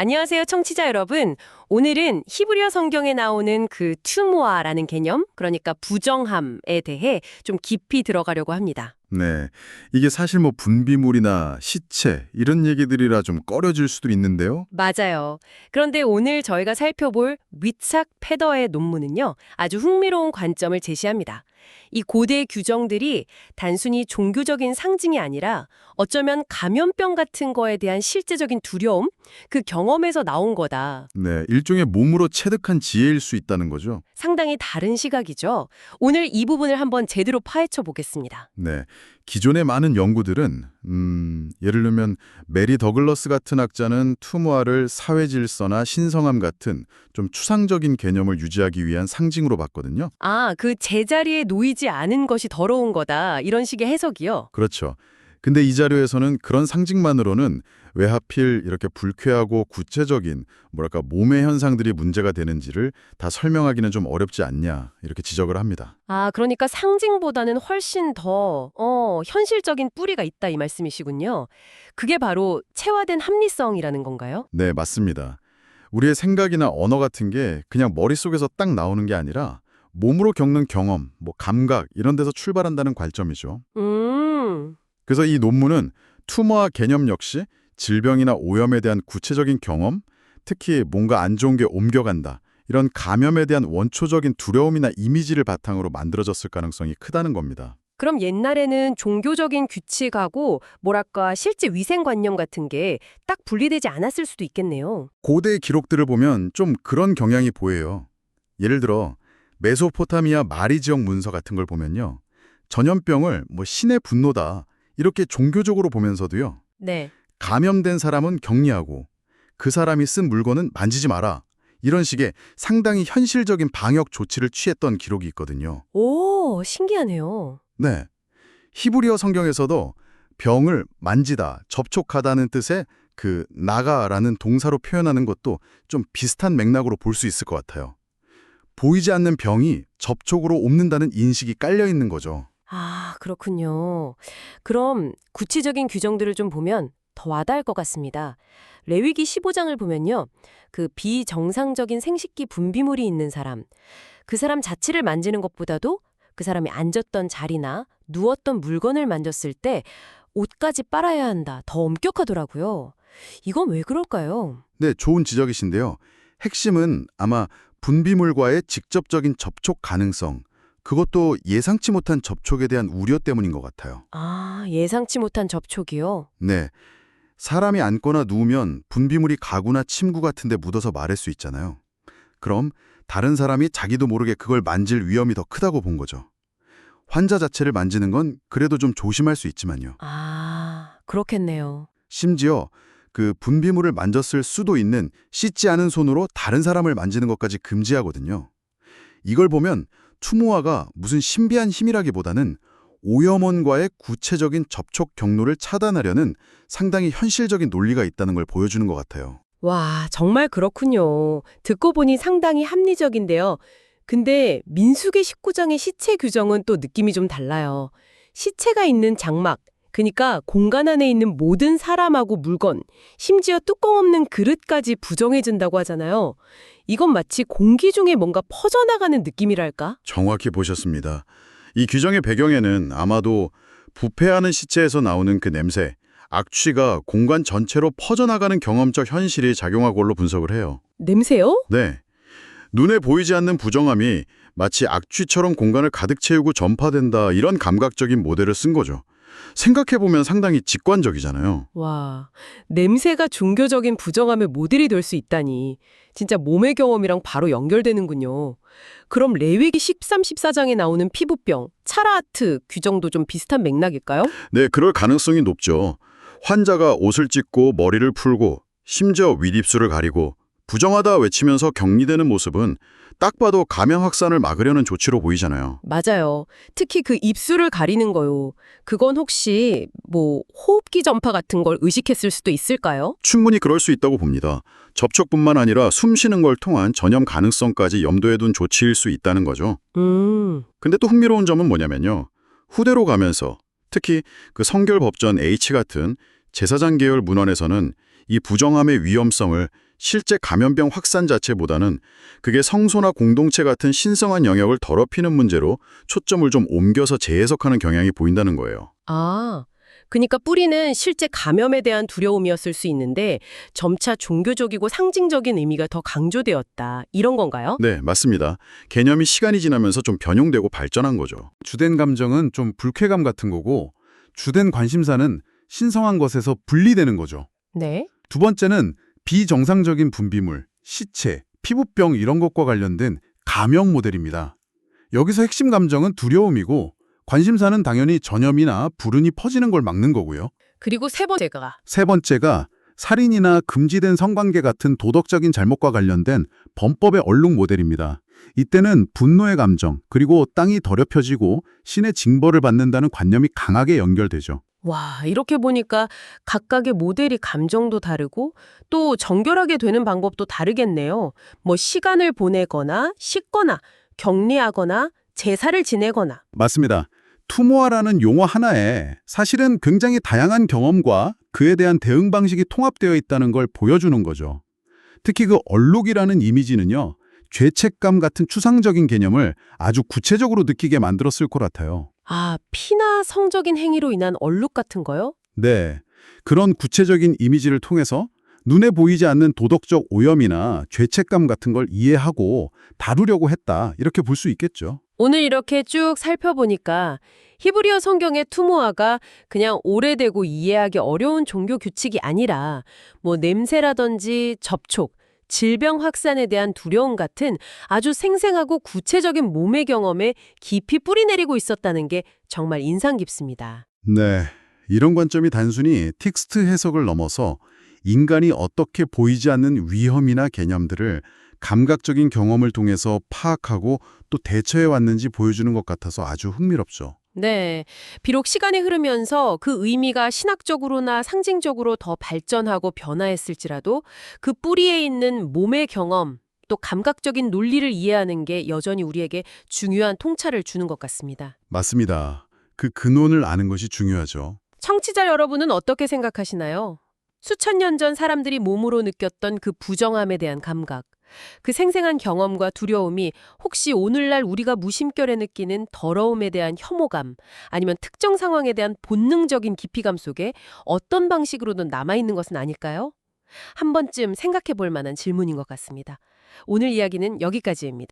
안녕하세요, 청취자 여러분. 오늘은 히브리어 성경에 나오는 그 투모아라는 개념, 그러니까 부정함에 대해 좀 깊이 들어가려고 합니다. 네. 이게 사실 뭐 분비물이나 시체 이런 얘기들이라 좀 꺼려질 수도 있는데요. 맞아요. 그런데 오늘 저희가 살펴볼 위착 패더의 논문은요, 아주 흥미로운 관점을 제시합니다. 이 고대 규정들이 단순히 종교적인 상징이 아니라 어쩌면 감염병 같은 거에 대한 실제적인 두려움, 그 경험에서 나온 거다. 네. 일종의 몸으로 체득한 지혜일 수 있다는 거죠. 상당히 다른 시각이죠. 오늘 이 부분을 한번 제대로 파헤쳐 보겠습니다. 네. 기존의 많은 연구들은 음, 예를 들면 메리 더글러스 같은 학자는 투모아를 사회 질서나 신성함 같은 좀 추상적인 개념을 유지하기 위한 상징으로 봤거든요. 아, 그 제자리에 놓이지 않은 것이 더러운 거다. 이런 식의 해석이요. 그렇죠. 근데 이 자료에서는 그런 상징만으로는 왜 하필 이렇게 불쾌하고 구체적인 뭐랄까 몸의 현상들이 문제가 되는지를 다 설명하기는 좀 어렵지 않냐 이렇게 지적을 합니다. 아, 그러니까 상징보다는 훨씬 더, 어, 현실적인 뿌리가 있다 이 말씀이시군요. 그게 바로 체화된 합리성이라는 건가요? 네, 맞습니다. 우리의 생각이나 언어 같은 게 그냥 머릿속에서 딱 나오는 게 아니라 몸으로 겪는 경험, 뭐 감각 이런 데서 출발한다는 관점이죠. 음, 그래서 이 논문은 투머와 개념 역시 질병이나 오염에 대한 구체적인 경험, 특히 뭔가 안 좋은 게 옮겨간다. 이런 감염에 대한 원초적인 두려움이나 이미지를 바탕으로 만들어졌을 가능성이 크다는 겁니다. 그럼 옛날에는 종교적인 규칙하고 뭐랄까 실제 위생관념 같은 게 딱 분리되지 않았을 수도 있겠네요. 고대 기록들을 보면 좀 그런 경향이 보여요. 예를 들어 메소포타미아 마리 지역 문서 같은 걸 보면요. 전염병을 뭐 신의 분노다 이렇게 종교적으로 보면서도요. 네. 감염된 사람은 격리하고 그 사람이 쓴 물건은 만지지 마라. 이런 식의 상당히 현실적인 방역 조치를 취했던 기록이 있거든요. 오, 신기하네요. 네. 히브리어 성경에서도 병을 만지다, 접촉하다는 뜻의 그 나가라는 동사로 표현하는 것도 좀 비슷한 맥락으로 볼 수 있을 것 같아요. 보이지 않는 병이 접촉으로 옮는다는 인식이 깔려 있는 거죠. 아, 그렇군요. 그럼 구체적인 규정들을 좀 보면 더 와닿을 것 같습니다. 레위기 15장을 보면요. 그 비정상적인 생식기 분비물이 있는 사람, 그 사람 자체를 만지는 것보다도 그 사람이 앉았던 자리나 누웠던 물건을 만졌을 때 옷까지 빨아야 한다. 더 엄격하더라고요. 이건 왜 그럴까요? 네, 좋은 지적이신데요. 핵심은 아마 분비물과의 직접적인 접촉 가능성, 그것도 예상치 못한 접촉에 대한 우려 때문인 것 같아요. 아, 예상치 못한 접촉이요? 네. 사람이 앉거나 누우면 분비물이 가구나 침구 같은 데 묻어서 마를 수 있잖아요. 그럼 다른 사람이 자기도 모르게 그걸 만질 위험이 더 크다고 본 거죠. 환자 자체를 만지는 건 그래도 좀 조심할 수 있지만요. 아, 그렇겠네요. 심지어 그 분비물을 만졌을 수도 있는 씻지 않은 손으로 다른 사람을 만지는 것까지 금지하거든요. 이걸 보면 투모아가 무슨 신비한 힘이라기보다는 오염원과의 구체적인 접촉 경로를 차단하려는 상당히 현실적인 논리가 있다는 걸 보여주는 것 같아요. 와, 정말 그렇군요. 듣고 보니 상당히 합리적인데요. 근데 민수기 19장의 시체 규정은 또 느낌이 좀 달라요. 시체가 있는 장막, 그니까 공간 안에 있는 모든 사람하고 물건, 심지어 뚜껑 없는 그릇까지 부정해진다고 하잖아요. 이건 마치 공기 중에 뭔가 퍼져나가는 느낌이랄까? 정확히 보셨습니다. 이 규정의 배경에는 아마도 부패하는 시체에서 나오는 그 냄새, 악취가 공간 전체로 퍼져나가는 경험적 현실이 작용한 걸로 분석을 해요. 냄새요? 네. 눈에 보이지 않는 부정함이 마치 악취처럼 공간을 가득 채우고 전파된다 이런 감각적인 모델을 쓴 거죠. 생각해보면 상당히 직관적이잖아요. 와, 냄새가 종교적인 부정함의 모델이 될 수 있다니. 진짜 몸의 경험이랑 바로 연결되는군요. 그럼 레위기 13, 14장에 나오는 피부병, 차라하트 규정도 좀 비슷한 맥락일까요? 네, 그럴 가능성이 높죠. 환자가 옷을 찢고 머리를 풀고 심지어 윗입술을 가리고 부정하다 외치면서 격리되는 모습은 딱 봐도 감염 확산을 막으려는 조치로 보이잖아요. 맞아요. 특히 그 입술을 가리는 거요. 그건 혹시 뭐 호흡기 전파 같은 걸 의식했을 수도 있을까요? 충분히 그럴 수 있다고 봅니다. 접촉뿐만 아니라 숨 쉬는 걸 통한 전염 가능성까지 염두에 둔 조치일 수 있다는 거죠. 음, 근데 또 흥미로운 점은 뭐냐면요. 후대로 가면서 특히 그 성결 법전 H 같은 제사장 계열 문헌에서는 이 부정함의 위험성을 실제 감염병 확산 자체보다는 그게 성소나 공동체 같은 신성한 영역을 더럽히는 문제로 초점을 좀 옮겨서 재해석하는 경향이 보인다는 거예요. 아, 그러니까 뿌리는 실제 감염에 대한 두려움이었을 수 있는데 점차 종교적이고 상징적인 의미가 더 강조되었다. 이런 건가요? 네, 맞습니다. 개념이 시간이 지나면서 좀 변형되고 발전한 거죠. 주된 감정은 좀 불쾌감 같은 거고 주된 관심사는 신성한 것에서 분리되는 거죠. 네. 두 번째는 비정상적인 분비물, 시체, 피부병 이런 것과 관련된 감형 모델입니다. 여기서 핵심 감정은 두려움이고 관심사는 당연히 전염이나 불운이 퍼지는 걸 막는 거고요. 그리고 세 번째가 세 번째가 살인이나 금지된 성관계 같은 도덕적인 잘못과 관련된 범법의 얼룩 모델입니다. 이때는 분노의 감정, 그리고 땅이 더럽혀지고 신의 징벌을 받는다는 관념이 강하게 연결되죠. 와, 이렇게 보니까 각각의 모델이 감정도 다르고 또 정결하게 되는 방법도 다르겠네요. 뭐 시간을 보내거나 씻거나 격리하거나 제사를 지내거나 맞습니다. 투모아라는 용어 하나에 사실은 굉장히 다양한 경험과 그에 대한 대응 방식이 통합되어 있다는 걸 보여주는 거죠. 특히 그 얼룩이라는 이미지는요, 죄책감 같은 추상적인 개념을 아주 구체적으로 느끼게 만들었을 것 같아요. 아, 피나 성적인 행위로 인한 얼룩 같은 거요? 네. 그런 구체적인 이미지를 통해서 눈에 보이지 않는 도덕적 오염이나 죄책감 같은 걸 이해하고 다루려고 했다. 이렇게 볼 수 있겠죠. 오늘 이렇게 쭉 살펴보니까 히브리어 성경의 투모아가 그냥 오래되고 이해하기 어려운 종교 규칙이 아니라 뭐 냄새라든지 접촉, 질병 확산에 대한 두려움 같은 아주 생생하고 구체적인 몸의 경험에 깊이 뿌리내리고 있었다는 게 정말 인상 깊습니다. 네. 이런 관점이 단순히 텍스트 해석을 넘어서 인간이 어떻게 보이지 않는 위험이나 개념들을 감각적인 경험을 통해서 파악하고 또 대처해 왔는지 보여주는 것 같아서 아주 흥미롭죠. 네. 비록 시간이 흐르면서 그 의미가 신학적으로나 상징적으로 더 발전하고 변화했을지라도 그 뿌리에 있는 몸의 경험, 또 감각적인 논리를 이해하는 게 여전히 우리에게 중요한 통찰을 주는 것 같습니다. 맞습니다. 그 근원을 아는 것이 중요하죠. 청취자 여러분은 어떻게 생각하시나요? 수천 년 전 사람들이 몸으로 느꼈던 그 부정함에 대한 감각, 그 생생한 경험과 두려움이 혹시 오늘날 우리가 무심결에 느끼는 더러움에 대한 혐오감, 아니면 특정 상황에 대한 본능적인 기피감 속에 어떤 방식으로든 남아있는 것은 아닐까요? 한 번쯤 생각해 볼 만한 질문인 것 같습니다. 오늘 이야기는 여기까지입니다.